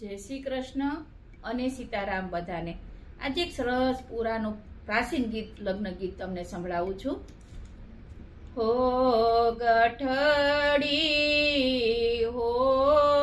જય શ્રી કૃષ્ણ અને સીતારામ બધાને. આજે એક સરસ પુરાનું પ્રાચીન ગીત, લગ્ન ગીત તમને સંભળાવું છું. હો ગઠડી હોળે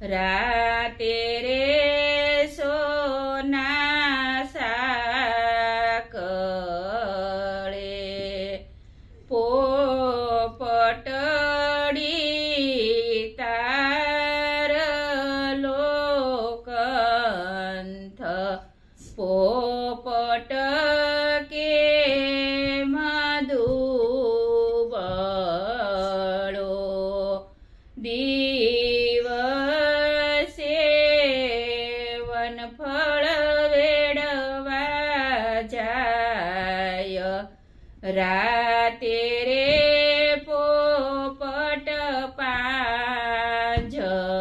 રાતે રે સોના સાકળે પોપટડી તાર લોકંથ. પોપટ કે મધુબળો દિવસે રાતે રે પોપટ પાંજરે.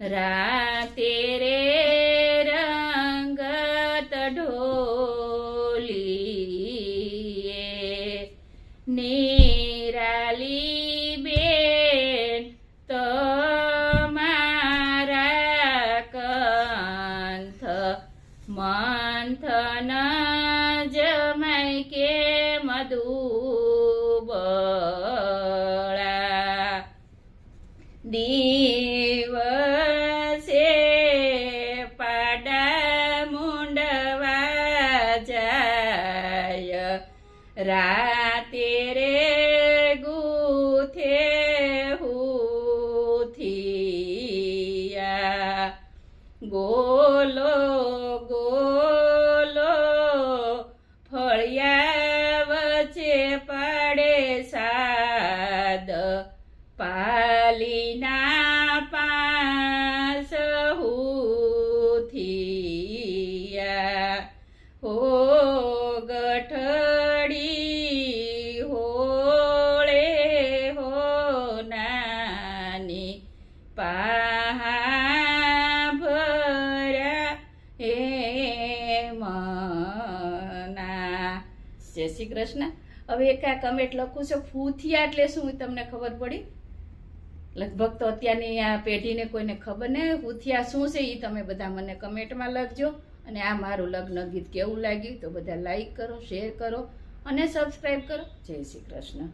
રાતે રે રંગત ઢોલીએ નિરાલી બેન તમારા કંથ મંથન જમાય કે મધુબળા. દિવસે રાતે રે ગુથે હુથિયા. ગોલો ગોલો ફળિયા વચ્ચે પડે સાદ. પાલીના હે મના જય શ્રી કૃષ્ણ. હવે એક આ કમેન્ટ લખું છું. ફૂથિયા એટલે શું તમને ખબર પડી? લગભગ તો અત્યારની આ પેઢીને કોઈને ખબર ને. ફૂથિયા શું છે એ તમે બધા મને કમેન્ટમાં લખજો. અને આ મારું લગ્ન ગીત કેવું લાગ્યું તો બધા લાઈક કરો શેર કરો અને સબસ્ક્રાઈબ કરો. જય શ્રી કૃષ્ણ.